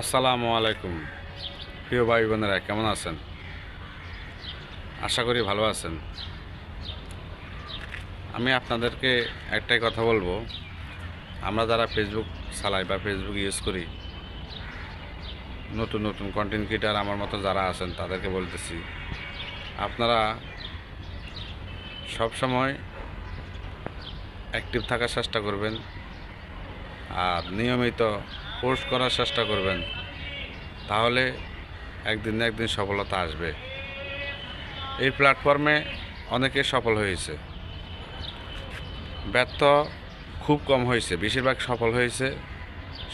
আসসালামু আলাইকুম। প্রিয় ভাই বোনেরা, কেমন আছেন? আশা করি ভালো আছেন। আমি আপনাদেরকে একটাই কথা বলব। আমরা যারা ফেসবুক চালাই বা ফেসবুক ইউজ করি, নতুন নতুন কন্টেন্ট ক্রিয়েটার আমার মতো যারা আছেন, তাদেরকে বলতেছি, আপনারা সব সময় অ্যাক্টিভ থাকার চেষ্টা করবেন। আর নিয়মিত পোস্ট করার চেষ্টা করবেন, তাহলে একদিন না একদিন সফলতা আসবে। এই প্ল্যাটফর্মে অনেকে সফল হয়েছে। ব্যর্থ খুব কম হয়েছে, বেশিরভাগ সফল হয়েছে,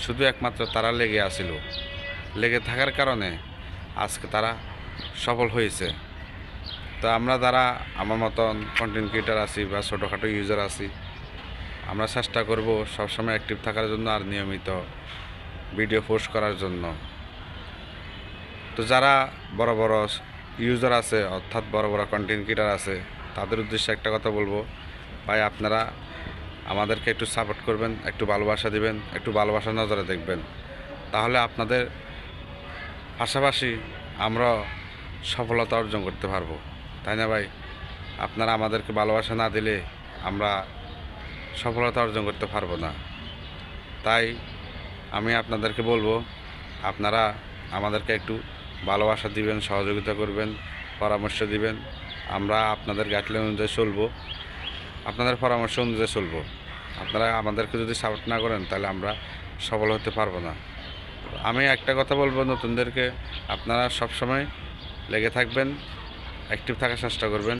শুধু একমাত্র তারা লেগে আসিল লেগে থাকার কারণে আজকে তারা সফল হয়েছে। তো আমরা যারা আমার মতন কন্টেন্ট ক্রিয়েটার আছি বা ছোটোখাটো ইউজার আছি, আমরা চেষ্টা করব সবসময় অ্যাক্টিভ থাকার জন্য আর নিয়মিত ভিডিও পোস্ট করার জন্য। তো যারা বড় বড় ইউজার আছে, অর্থাৎ বড় বড় কন্টেন্ট ক্রিয়েটার আছে, তাদের উদ্দেশ্যে একটা কথা বলব। ভাই, আপনারা আমাদেরকে একটু সাপোর্ট করবেন, একটু ভালোবাসা দিবেন, একটু ভালোবাসা নজরে দেখবেন। তাহলে আপনাদের পাশাপাশি আমরা সফলতা অর্জন করতে পারব। তাই না ভাই? আপনারা আমাদেরকে ভালোবাসা না দিলে আমরা সফলতা অর্জন করতে পারব না। তাই আমি আপনাদেরকে বলব, আপনারা আমাদেরকে একটু ভালোবাসা দিবেন, সহযোগিতা করবেন, পরামর্শ দিবেন। আমরা আপনাদের গাইডলাইন অনুযায়ী চলবো। আপনাদের পরামর্শ অনুযায়ী চলবো। আপনারা আমাদেরকে যদি সাপোর্ট না করেন, তাহলে আমরা সফল হতে পারব না। আমি একটা কথা বলব নতুনদেরকে, আপনারা সবসময় লেগে থাকবেন অ্যাক্টিভ থাকার চেষ্টা করবেন।